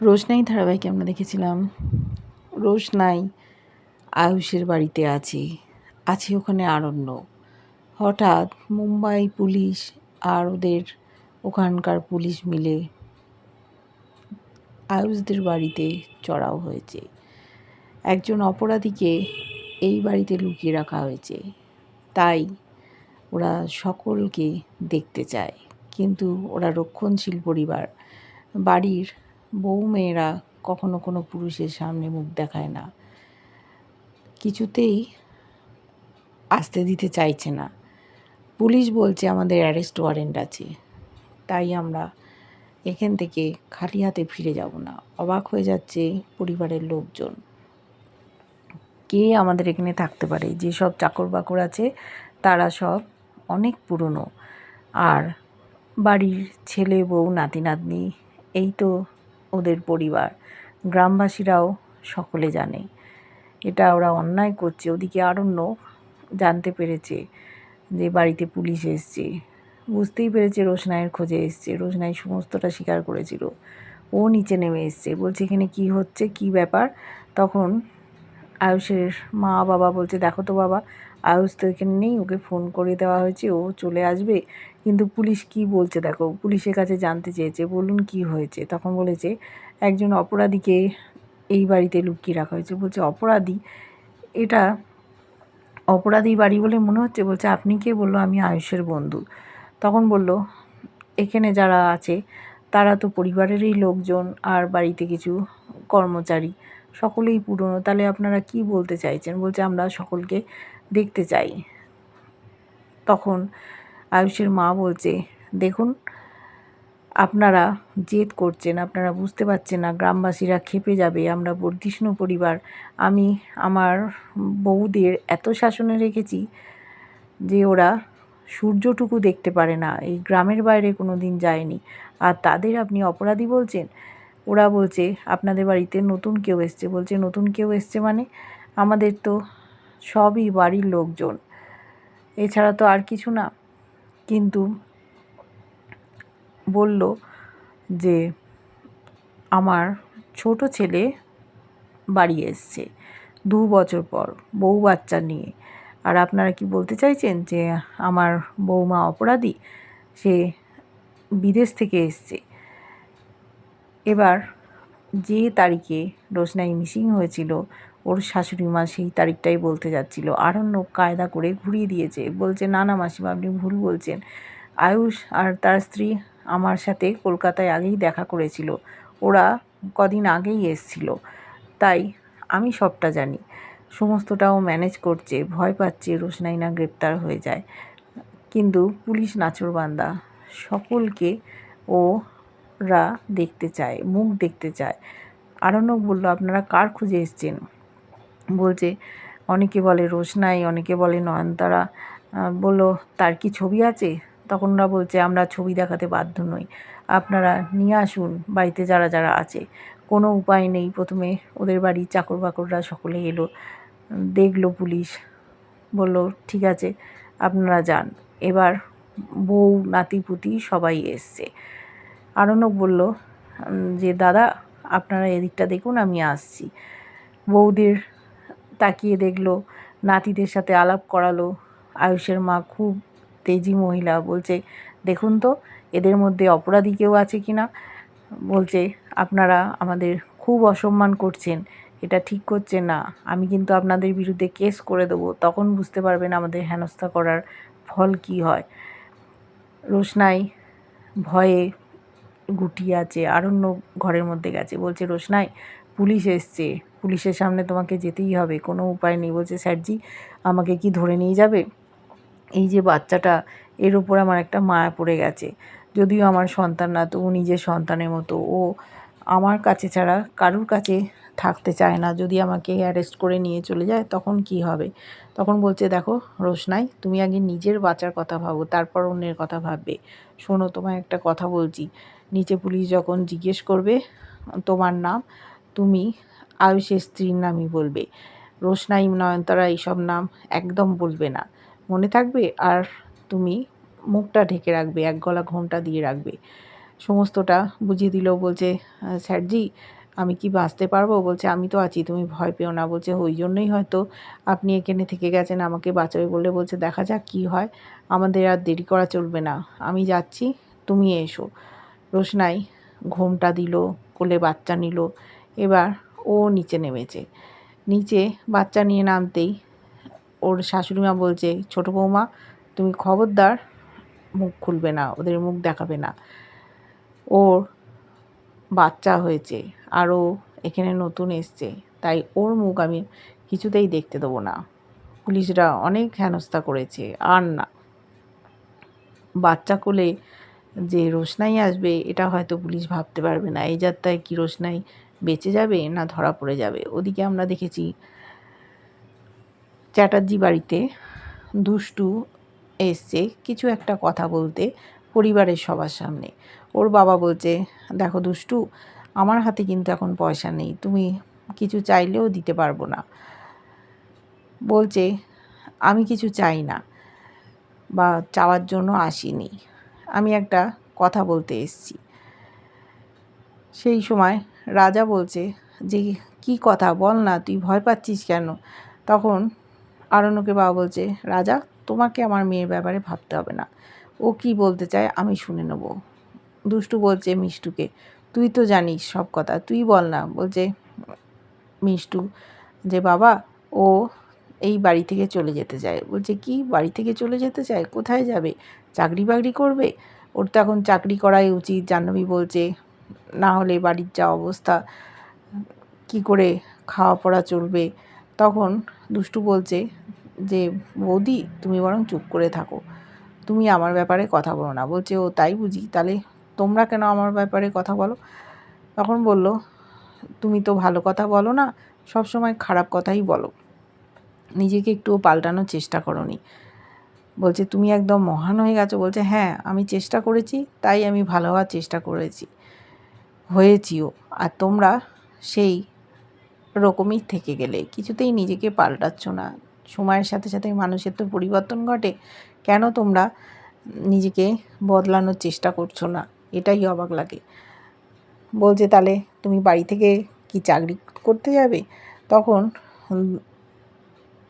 রোশনাই ধারাবাহিকে আমরা দেখেছিলাম। রোশনাই আয়ুষের বাড়িতে আছে আছে ওখানে আরণ্য। হঠাৎ মুম্বাই পুলিশ আর ওদের ওখানকার পুলিশ মিলে আয়ুষদের বাড়িতে চড়াও হয়েছে। একজন অপরাধীকে এই বাড়িতে লুকিয়ে রাখা হয়েছে। তাই ওরা সকলকে দেখতে চায়। কিন্তু ওরা রক্ষণশীল পরিবার। বাড়ির বউ মেয়েরা কখনো কোনো পুরুষের সামনে মুখ দেখায় না। কিছুতেই আসতে দিতে চাইছে না। পুলিশ বলছে আমাদের অ্যারেস্ট ওয়ারেন্ট আছে। তাই আমরা এখান থেকে খালি হাতে ফিরে যাব না। অবাক হয়ে যাচ্ছে পরিবারের লোকজন। কে আমাদের এখানে থাকতে পারে? যেসব চাকর বাকর আছে, তারা সব অনেক পুরনো। আর বাড়ির ছেলে, বউ নাতি নাতনি এই তো ওদের পরিবার। গ্রামবাসীরাও সকলে জানে। এটা ওরা অন্যায় করছে। ওদিকে আরণ্য জানতে পেরেছে যে বাড়িতে পুলিশ এসছে। বুঝতেই পেরেছে রোশনাইয়ের খোঁজে এসছে। রোশনাই সমস্তটা স্বীকার করেছিল। ও নিচে নেমে এসছে। বলছে, এখানে কি হচ্ছে? কি ব্যাপার? তখন আয়ুষের মা বাবা বলছে, দেখো তো বাবা আয়ুষ তো এখানে নেই ওকে ফোন করে দেওয়া হয়েছে, ও চলে আসবে। কিন্তু পুলিশ কি বলছে দেখো, পুলিশের কাছে জানতে চেয়েছে, বলুন কি হয়েছে? তখন বলেছে, একজন অপরাধীকে এই বাড়িতে লুকিয়ে রাখা হয়েছে। বলছে, অপরাধী? এটা অপরাধী বাড়ি বলে মনে হচ্ছে? বলছে, আপনি কে? বলল, আমি আয়ুষের বন্ধু। তখন বলল, এখানে যারা আছে, তারা তো পরিবারেরই লোকজন আর বাড়িতে কিছু কর্মচারী, সকলেই পুরনো। তাহলে আপনারা কি বলতে চাইছেন? বলছে, আমরা সকলকে দেখতে চাই। তখন আয়ুষের মা বলছে, দেখুন, আপনারা জেদ করছেন, আপনারা বুঝতে পারছেন না, গ্রামবাসীরা খেপে যাবে, আমরা বর্ধিষ্ণু পরিবার, আমি আমার বউদের এত শাসনে রেখেছি যে ওরা সূর্যটুকু দেখতে পারে না, এই গ্রামের বাইরে কোনো দিন যায়নি। আর তাদের আপনি অপরাধী বলছেন? ওরা বলছে, আপনাদের বাড়িতে নতুন কেউ এসছে। বলছে, নতুন কেউ এসছে মানে? আমাদের তো সবই বাড়ির লোকজন। এছাড়া তো আর কিছু না। কিন্তু বলল যে আমার ছোট ছেলে বাড়ি এসছে দু বছর পর, বউ বাচ্চা নিয়ে। আর আপনারা কি বলতে চাইছেন যে আমার বৌমা অপরাধী? সে বিদেশ থেকে এসছে। এবার যে তারিখে রোশনাই মিসিং হয়েছিল ওর শাশুড়ি মা সেই তারিখটাই বলতে যাচ্ছিল। আরণ্য কায়দা করে ঘুরিয়ে দিয়েছে। বলছে, না না, মাসিমা, আপনি ভুল বলছেন। আয়ুষ আর তার স্ত্রী আমার সাথে কলকাতায় আগেই দেখা করেছিল। ওরা কদিন আগেই এসছিল। তাই আমি সবটা জানি। সমস্তটাও ম্যানেজ করছে। ভয় পাচ্ছে রোশনাই না গ্রেপ্তার হয়ে যায়। কিন্তু পুলিশ নাচরবান্দা সকলকে ওরা দেখতে চায়, মুখ দেখতে চায়। আরণ্যক বলল, আপনারা কার খুঁজে এসছেন? বলছে, অনেকে বলে রোশনাই অনেকে বলে নয়নতারা। বলল, তার কি ছবি আছে? তখন ওরা বলছে, আমরা ছবি দেখাতে বাধ্য নই। আপনারা নিয়ে আসুন, বাড়িতে যারা যারা আছে। কোনো উপায় নেই, প্রথমে ওদের বাড়ির চাকর বাকররা সকলে এলো। দেখল পুলিশ, বলল, ঠিক আছে, আপনারা যান। এবার বউ নাতিপুতি সবাই এসছে। আরণ্যক বলল যে, দাদা, আপনারা এদিকটা দেখুন, আমি আসছি। বৌদির তাকিয়ে দেখল, নাতিদের সাথে আলাপ করালো। আয়ুষের মা খুব তেজি মহিলা, বলছে, দেখুন তো, এদের মধ্যে অপরাধী কেউ আছে কি না? বলছে, আপনারা আমাদের খুব অসম্মান করছেন, এটা ঠিক করছে না। আমি কিন্তু আপনাদের বিরুদ্ধে কেস করে দেবো, তখন বুঝতে পারবেন আমাদের হেনস্থা করার ফল কি হয়। রোশনাই ভয়ে গুটিয়ে আছে আরণ্য ঘরের মধ্যে গেছে। বলছে, রোশনাই, পুলিশ এসছে পুলিশের সামনে তোমাকে যেতেই হবে, কোনো উপায় নেই। বলছে, স্যারজি, আমাকে কি ধরে নিয়ে যাবে? এই যে বাচ্চাটা, এর ওপর আমার একটা মায়া পড়ে গেছে। যদিও আমার সন্তান না তো ও নিজের সন্তানের মতো। ও আমার কাছে ছাড়া কারুর কাছে থাকতে চায় না। যদি আমাকে অ্যারেস্ট করে নিয়ে চলে যায়, তখন কি হবে? তখন বলছে, দেখো, রোশনাই, তুমি আগে নিজের বাঁচার কথা ভাবো, তারপর অন্যের কথা ভাববে। শোনো, তোমায় একটা কথা বলছি। নিচে পুলিশ যখন জিজ্ঞেস করবে, তোমার নাম, তুমি আয়ুষের স্ত্রীর নামই বলবে। রোশনাই, নয়নতারা এইসব নাম একদম বলবে না। মনে থাকবে আর তুমি মুখটা ঢেকে রাখবে, এক গলা ঘোমটা দিয়ে রাখবে। সমস্তটা বুঝিয়ে দিল, বলছে, স্যারজি, আমি কি বাঁচতে পারব? বলছে, আমি তো আছি, তুমি ভয় পেও না। বলছে, ওই জন্যই হয়তো আপনি এখানে থেকে গেছেন, আমাকে বাঁচাবে বলে। বলছে, দেখা যাক কী হয়, আমাদের আর দেরি করা চলবে না। আমি যাচ্ছি, তুমি এসো। রোশনাই ঘোমটা দিল, কোলে বাচ্চা নিল। এবার ও নিচে নেমেছে। নিচে বাচ্চা নিয়ে নামতেই ওর শাশুড়িমা বলছে, ছোটো বৌমা, তুমি খবরদার, মুখ খুলবে না, ওদের মুখ দেখাবে না। ওর বাচ্চা হয়েছে, আর ও এখানে নতুন এসছে, তাই ওর মুখ আমি কিছুতেই দেখতে দেবো না। পুলিশরা অনেক হেনস্থা করেছে, আর না। বাচ্চা কোলে যে রোশনাই আসবে, এটা হয়তো পুলিশ ভাবতে পারবে না, এই যাত্রায় কি রোশনাই বেঁচে যাবে না ধরা পড়ে যাবে? ওদিকে আমরা দেখেছি চ্যাটার্জি বাড়িতে দুষ্টু এসছে। কিছু একটা কথা বলতে পরিবারের সবার সামনে। ওর বাবা বলছে, দেখো দুষ্টু, আমার হাতে কিন্তু এখন পয়সা নেই। তুমি কিছু চাইলেও দিতে পারব না। বলছে, আমি কিছু চাই না বা চাওয়ার জন্য আসিনি। আমি একটা কথা বলতে এসেছি। সেই সময় রাজা বলছে যে, কি কথা? বল না, তুই ভয় পাচ্ছিস কেন? তখন আরণ্যকে বাবা বলছে, রাজা, তোমাকে আমার মেয়ের ব্যাপারে ভাবতে হবে না। ও কি বলতে চায় আমি শুনে নেব। দুষ্টু বলছে মিষ্টুকে, তুই তো জানিস সব কথা, তুই বল না। বলছে মিষ্টু যে, বাবা, ও এই বাড়ি থেকে চলে যেতে চায়। বলছে, কি? বাড়ি থেকে চলে যেতে চায়? কোথায় যাবে? চাকরি বাকরি করবে? ওর তো এখন চাকরি করাই উচিত। জাহ্নবী বলছে না হলে বাড়ির যা অবস্থা, কি করে খাওয়া পড়া চলবে? তখন দুষ্টু বলছে যে, বৌদি, তুমি বরং চুপ করে থাকো। তুমি আমার ব্যাপারে কথা বলো না। বলছে, ও তাই বুঝি। তাহলে তোমরা কেন আমার ব্যাপারে কথা বলো? তখন বলল, তুমি তো ভালো কথা বলো না, সব সময় খারাপ কথাই বলো। নিজেকে একটুও পাল্টানোর চেষ্টা করো নি বলছে, তুমি একদম মহান হয়ে গেছো। বলছে হ্যাঁ আমি চেষ্টা করেছি, তাই আমি ভালো হওয়ার চেষ্টা করেছি। হয়েছিও আর তোমরা সেই রকমই থেকে গেলে। কিছুতেই নিজেকে পাল্টাচ্ছ না। সময়ের সাথে সাথে মানুষের তো পরিবর্তন ঘটে। কেন তোমরা নিজেকে বদলানোর চেষ্টা করছ না? এটাই অবাক লাগে। বলছে, তাহলে তুমি বাড়ি থেকে কি চাকরি করতে যাবে? তখন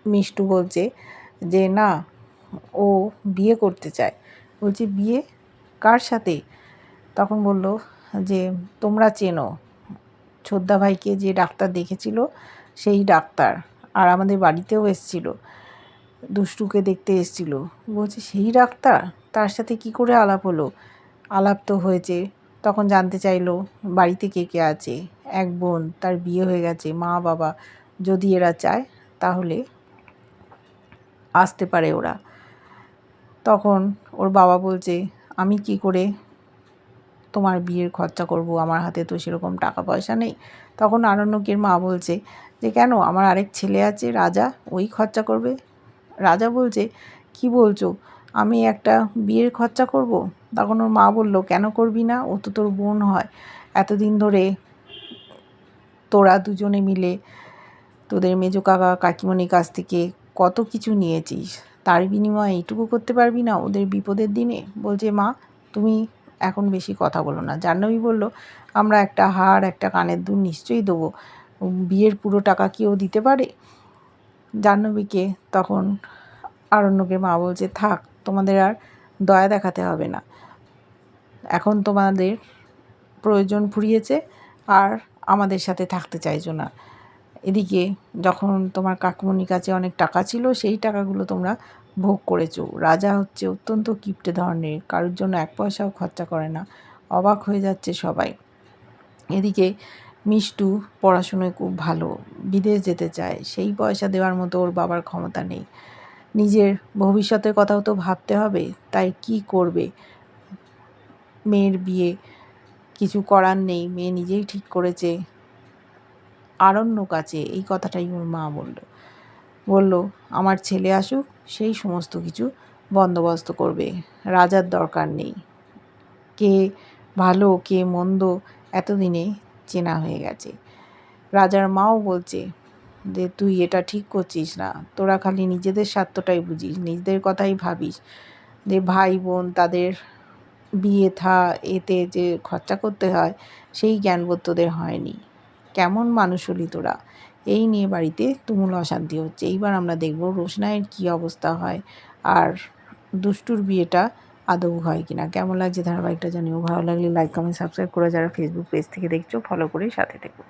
মিষ্টু বলছে যে, না, ও বিয়ে করতে চায়। বলছে, বিয়ে? কার সাথে? তখন বলল যে তোমরা চেনো। ছোদ্দা ভাইকে যে ডাক্তার দেখেছিল, সেই ডাক্তার আর আমাদের বাড়িতেও এসছিল। দুষ্টুকে দেখতে এসছিল। বলছে, সেই ডাক্তার? তার সাথে কি করে আলাপ হলো? আলাপ তো হয়েছে। তখন জানতে চাইলো, বাড়িতে কে কে আছে? এক বোন, তার বিয়ে হয়ে গেছে, মা, বাবা। যদি এরা চায়, তাহলে আসতে পারে ওরা। তখন ওর বাবা বলছে, আমি কি করে তোমার বিয়ের খরচা করব, আমার হাতে তো সেরকম টাকা পয়সা নেই। তখন আরণ্যকের মা বলছে যে, কেন? আমার আরেক ছেলে আছে, রাজা, ওই খরচা করবে? রাজা বলছে, কি বলছো? আমি একটা বিয়ের খরচা করব? তখন ওর মা বলল, কেন করবি না? ও তো তোর বোন হয়। এতদিন ধরে তোরা দুজনে মিলে তোদের মেজো কাকা, কাকিমণির কাছ থেকে কত কিছু নিয়েছিস? তার বিনিময়ে এইটুকু করতে পারবি না ওদের বিপদের দিনে? বলছে, মা, তুমি এখন বেশি কথা বলো না। জাহ্নবী বলল, আমরা একটা হার, একটা কানের দুল নিশ্চয়ই দেবো। বিয়ের পুরো টাকা কি ও দিতে পারে? জাহ্নবীকে তখন আরণ্যকে মা বলছে, থাক, তোমাদের আর দয়া দেখাতে হবে না। এখন তোমাদের প্রয়োজন ফুরিয়েছে আর আমাদের সাথে থাকতে চাইছো না। এদিকে যখন তোমার কাকুমনির কাছে অনেক টাকা ছিল, সেই টাকাগুলো তোমরা ভোগ করেছ। রাজা হচ্ছে অত্যন্ত কিপ্টে ধরনের, কারোর জন্য এক পয়সাও খরচা করে না। অবাক হয়ে যাচ্ছে সবাই। এদিকে মিষ্টু পড়াশুনোয় খুব ভালো, বিদেশ যেতে চায়। সেই পয়সা দেওয়ার মতো ওর বাবার ক্ষমতা নেই। নিজের ভবিষ্যতের কথাও তো ভাবতে হবে, তাই কি করবে? মেয়ের বিয়ে কিছু করার নেই, মেয়ে নিজেই ঠিক করেছে। আরণ্য কাছে এই কথাটাই ওর মা বলল। বলল, আমার ছেলে আসুক, সেই সমস্ত কিছু বন্দোবস্ত করবে। রাজার দরকার নেই। কে ভালো, কে মন্দ এতদিনে চেনা হয়ে গেছে। রাজার মাও বলছে যে, তুই এটা ঠিক করছিস না। তোরা খালি নিজেদের স্বার্থটাই বুঝিস, নিজেদের কথাই ভাবিস যে, ভাই বোন তাদের বিয়ে থা, এতে যে খরচা করতে হয়, সেই জ্ঞানবোধ তোদের হয়নি। কেমন মানুষ হলি তোরা। এই নিয়ে বাড়িতে তুমুল অশান্তি হচ্ছে। এইবার আমরা দেখব রোশনাইয়ের কি অবস্থা হয় আর দুষ্টুর বিয়েটা আদৌ হয় কি না কেমন লাগছে ধারাবাহিকটা জানিও। ভালো লাগলে লাইক কমেন্ট সাবস্ক্রাইব করে যারা ফেসবুক পেজ থেকে দেখছ ফলো করে সাথে থেকো।